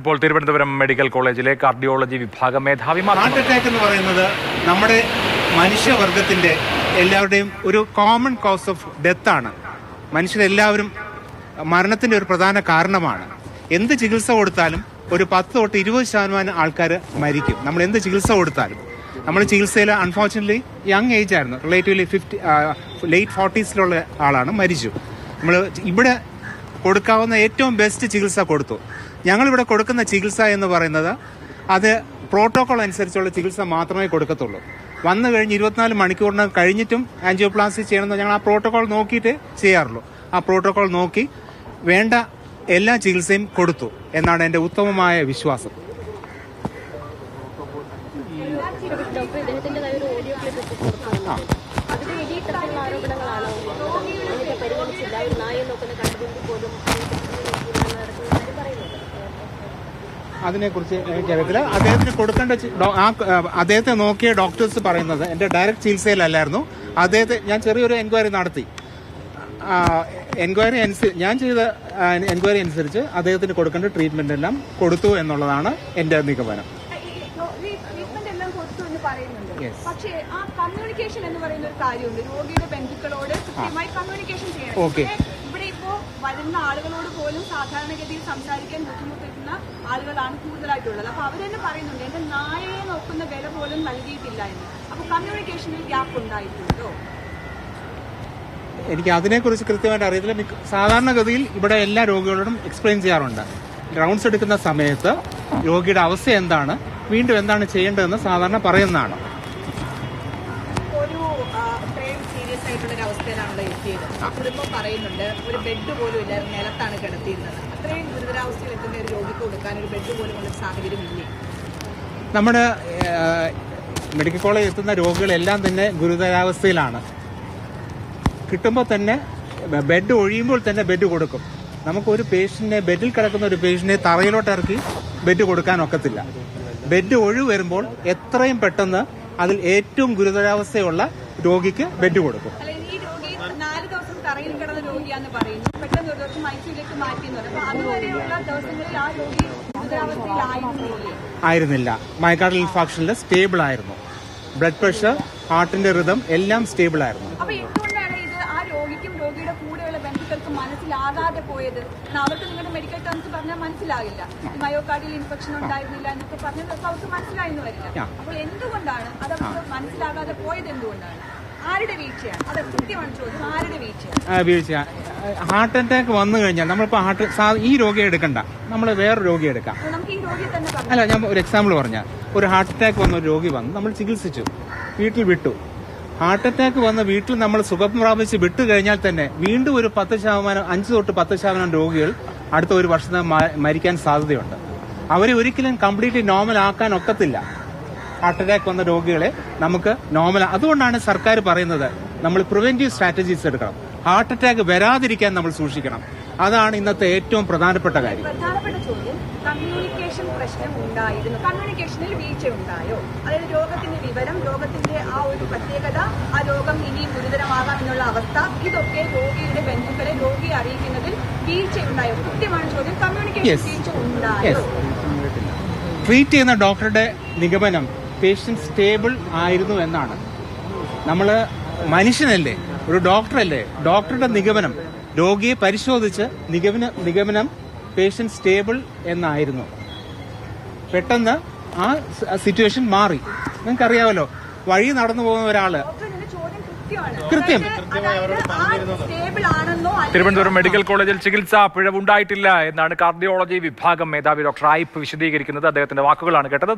ഇപ്പോൾ തിരുവനന്തപുരം മെഡിക്കൽ കോളേജിലെ കാർഡിയോളജി വിഭാഗം മേധാവി ഹാർട്ട് അറ്റാക്ക് എന്ന് പറയുന്നത് നമ്മുടെ മനുഷ്യവർഗത്തിന്റെ എല്ലാവരുടെയും ഒരു കോമൺ കോസ് ഓഫ് ഡെത്ത് ആണ്. മനുഷ്യരെല്ലാവരും മരണത്തിന്റെ ഒരു പ്രധാന കാരണമാണ്. എന്ത് ചികിത്സ കൊടുത്താലും ഒരു പത്ത് തൊട്ട് ഇരുപത് ശതമാനം ആൾക്കാർ മരിക്കും. നമ്മൾ എന്ത് ചികിത്സ കൊടുത്താലും. നമ്മൾ ചികിത്സയിൽ അൺഫോർച്ചുനേറ്റ്ലി യങ് ഏജ് ആയിരുന്നു. റിലേറ്റീവ്ലി ഫിഫ്റ്റി ലേറ്റ് ഫോർട്ടീസിലുള്ള ആളാണ് മരിച്ചു. നമ്മൾ ഇവിടെ കൊടുക്കാവുന്ന ഏറ്റവും ബെസ്റ്റ് ചികിത്സ കൊടുത്തു. ഞങ്ങളിവിടെ കൊടുക്കുന്ന ചികിത്സ എന്ന് പറയുന്നത് അത് പ്രോട്ടോകോൾ അനുസരിച്ചുള്ള ചികിത്സ മാത്രമേ കൊടുക്കത്തുള്ളൂ. വന്നു കഴിഞ്ഞ് ഇരുപത്തിനാല് മണിക്കൂറിന് കഴിഞ്ഞിട്ടും ആൻജിയോപ്ലാസ്റ്റി ചെയ്യണമെന്ന് ഞങ്ങൾ ആ പ്രോട്ടോകോൾ നോക്കിയിട്ട് ചെയ്യാറുള്ളൂ. ആ പ്രോട്ടോകോൾ നോക്കി വേണ്ട എല്ലാ ചികിത്സയും കൊടുത്തു എന്നാണ് എന്റെ ഉത്തമമായ വിശ്വാസം. ഡോക്ടർ അതിനെക്കുറിച്ച് എനിക്കറിയത്തില്ല അദ്ദേഹത്തിന് കൊടുക്കേണ്ട അദ്ദേഹത്തെ നോക്കിയ ഡോക്ടേഴ്സ് പറയുന്നത് എന്റെ ഡയറക്റ്റ് ചികിത്സയിലല്ലായിരുന്നു അദ്ദേഹത്തെ ഞാൻ ചെറിയൊരു എൻക്വയറി നടത്തി. എൻക്വയറി അനുസരിച്ച് ഞാൻ ചെയ്ത എൻക്വയറി അനുസരിച്ച് അദ്ദേഹത്തിന് കൊടുക്കേണ്ട ട്രീറ്റ്മെന്റ് എല്ലാം കൊടുത്തു എന്നുള്ളതാണ് എന്റെ നിഗമനം. പക്ഷേ ആ കമ്മ്യൂണിക്കേഷൻ എന്ന് പറയുന്ന ഒരു കാര്യമുണ്ട്. രോഗിയുടെ ബന്ധുക്കളോട് കമ്മ്യൂണിക്കേഷൻ ചെയ്യണം. ഇവിടെ ഇപ്പോ വരുന്ന ആളുകളോട് പോലും സാധാരണഗതിയിൽ സംസാരിക്കാൻ ബുദ്ധിമുട്ടുന്ന ആളുകളാണ് കൂടുതലായിട്ടുള്ളത്. അപ്പൊ അവർ പറയുന്നുണ്ട് എന്റെ നായയെ നോക്കുന്ന വില പോലും നൽകിയിട്ടില്ല എന്ന്. അപ്പൊ കമ്മ്യൂണിക്കേഷനിൽ ഗ്യാപ്പ് ഉണ്ടായിട്ടുണ്ടോ? എനിക്ക് അതിനെക്കുറിച്ച് കൃത്യമായിട്ട് അറിയത്തില്ല. സാധാരണഗതിയിൽ ഇവിടെ എല്ലാ രോഗികളോടും എക്സ്പ്ലെയിൻ ചെയ്യാറുണ്ട്. റൗണ്ട്സ് എടുക്കുന്ന സമയത്ത് രോഗിയുടെ അവസ്ഥ എന്താണ് വീണ്ടും എന്താണ് ചെയ്യേണ്ടതെന്ന് സാധാരണ പറയുന്നതാണ്. സീരിയസ് ആയിട്ടുള്ള ഒരു അവസ്ഥയിലാണല്ലോ എത്തിയത് കുടുംബം പറയുന്നുണ്ട് ഒരു ബെഡ് പോലും ഇല്ല നിലത്താണ് കിടത്തിയിരുന്നത്. അത്രയും ഗുരുതരാവസ്ഥയിൽ എത്തുന്ന ഒരു രോഗിക്ക് കൊടുക്കാൻ ഒരു ബെഡ് പോലും ഉള്ള സാഹചര്യം ഇല്ലേ? നമ്മുടെ മെഡിക്കൽ കോളേജിൽ എത്തുന്ന രോഗികളെല്ലാം തന്നെ ഗുരുതരാവസ്ഥയിലാണ്. കിട്ടുമ്പോൾ തന്നെ ബെഡ് ഒഴിയുമ്പോൾ തന്നെ ബെഡ് കൊടുക്കും. നമുക്കൊരു പേഷ്യന്റിനെ ബെഡിൽ കിടക്കുന്ന ഒരു പേഷ്യന്റിനെ തറയിലോട്ട് ഇറക്കി ബെഡ് കൊടുക്കാൻ ഒക്കത്തില്ല. ബെഡ് ഒഴിവ് വരുമ്പോൾ എത്രയും പെട്ടെന്ന് അതിൽ ഏറ്റവും ഗുരുതരാവസ്ഥയുള്ള രോഗിക്ക് ബെഡ് കൊടുക്കും. നാല് ദിവസം തറയിൽ കിടന്ന രോഗിയാന്ന് പറയുന്നു. പെട്ടെന്ന് ഒരു ദിവസം ഐസിയിലേക്ക് മാറ്റി എന്ന് പറയും അപ്പൊ അതുവരെയുള്ള ദിവസങ്ങളിൽ ആ രോഗി ആയിരുന്നില്ല. മയക്കാട് ഇൻഫാക്ഷനിൽ സ്റ്റേബിൾ ആയിരുന്നു. ബ്ലഡ് പ്രഷർ ഹാർട്ടിന്റെ റിതം എല്ലാം സ്റ്റേബിൾ ആയിരുന്നു. അപ്പൊ എന്തുകൊണ്ടാണ് ഇത് ആ രോഗിക്കും രോഗിയുടെ കൂടെയുള്ള ബന്ധുക്കൾക്കും മനസ്സിലാകാതെ പോയത്. അവർക്ക് നിങ്ങളുടെ മെഡിക്കൽ ടേംസ് പറഞ്ഞാൽ മനസ്സിലാകില്ല. മയോകാർഡിയൽ ഇൻഫെക്ഷൻ ഉണ്ടായിരുന്നില്ല എന്നൊക്കെ പറഞ്ഞത് അവർക്ക് മനസ്സിലായെന്ന് വരില്ല. അപ്പോൾ എന്തുകൊണ്ടാണ് അത് മനസ്സിലാകാതെ പോയത് എന്തുകൊണ്ടാണ്? ആരുടെ വീഴ്ചയാണ്? അത് കൃത്യമാണ് ചോദ്യം ആരുടെ വീഴ്ചയാണ്? ഹാർട്ട് അറ്റാക്ക് വന്നു കഴിഞ്ഞാൽ നമ്മളിപ്പോൾ ഹാർട്ട് ഈ രോഗിയെ എടുക്കണ്ട. നമ്മൾ വേറെ രോഗിയെ എടുക്കാം. നമുക്ക് ഈ രോഗിയെ തന്നെ പറഞ്ഞു അല്ല ഞാൻ ഒരു എക്സാമ്പിൾ പറഞ്ഞ. ഒരു ഹാർട്ട് അറ്റാക്ക് വന്ന ഒരു രോഗി വന്ന് നമ്മൾ ചികിത്സിച്ചു. വീട്ടിൽ വിട്ടു. ഹാർട്ട് അറ്റാക്ക് വന്ന് വീട്ടിൽ നമ്മൾ സുഖം പ്രാപിച്ച് വിട്ടു കഴിഞ്ഞാൽ തന്നെ വീണ്ടും ഒരു പത്ത് ശതമാനം അഞ്ച് തൊട്ട് പത്ത് ശതമാനം രോഗികൾ അടുത്ത ഒരു വർഷം മരിക്കാൻ സാധ്യതയുണ്ട്. അവരെ ഒരിക്കലും കംപ്ലീറ്റ്ലി നോർമൽ ആക്കാൻ ഒക്കത്തില്ല. ഹാർട്ട് അറ്റാക്ക് വന്ന രോഗികളെ നമുക്ക് നോർമൽ അതുകൊണ്ടാണ് സർക്കാർ പറയുന്നത് നമ്മൾ പ്രിവെന്റീവ് സ്ട്രാറ്റജീസ് എടുക്കണം. ഹാർട്ട് അറ്റാക്ക് വരാതിരിക്കാൻ നമ്മൾ സൂക്ഷിക്കണം. അതാണ് ഇന്നത്തെ ഏറ്റവും പ്രധാനപ്പെട്ട കാര്യം. പ്രധാനപ്പെട്ട ചോദ്യം കമ്മ്യൂണിക്കേഷൻ പ്രശ്നം ഉണ്ടായിരുന്നു. കമ്മ്യൂണിക്കേഷനിൽ വീഴ്ച ഉണ്ടായോ? അതായത് രോഗത്തിന്റെ വിവരം രോഗത്തിന്റെ ആ ഒരു പ്രത്യേകത ആ രോഗം ഇനിയും ഗുരുതരമാകാം എന്നുള്ള അവസ്ഥ ഇതൊക്കെ രോഗിയുടെ ബന്ധുക്കളെ രോഗിയെ അറിയിക്കുന്നതിൽ വീഴ്ച ഉണ്ടായോ? കൃത്യമാണ് ചോദ്യം കമ്മ്യൂണിക്കേഷൻ വീഴ്ച ഉണ്ടായോ? ട്രീറ്റ് ചെയ്യുന്ന ഡോക്ടറുടെ നിഗമനം പേഷ്യന്റ് സ്റ്റേബിൾ ആയിരുന്നു എന്നാണ്. നമ്മൾ മനുഷ്യനല്ലേ? ഒരു ഡോക്ടറല്ലേ? ഡോക്ടറുടെ നിഗമനം. രോഗിയെ പരിശോധിച്ച് നിഗമന നിഗമനം പേഷ്യന്റ് സ്റ്റേബിൾ എന്നായിരുന്നു. പെട്ടെന്ന് ആ സിറ്റുവേഷൻ മാറി. നിങ്ങൾക്ക് അറിയാമല്ലോ വഴി നടന്നു പോകുന്ന ഒരാൾ. കൃത്യം. തിരുവനന്തപുരം മെഡിക്കൽ കോളേജിൽ ചികിത്സാ പിഴവുണ്ടായിട്ടില്ല എന്നാണ് കാർഡിയോളജി വിഭാഗം മേധാവി ഡോക്ടർ ആയിപ്പ് വിശദീകരിക്കുന്നത്. അദ്ദേഹത്തിന്റെ വാക്കുകളാണ് കേട്ടത്.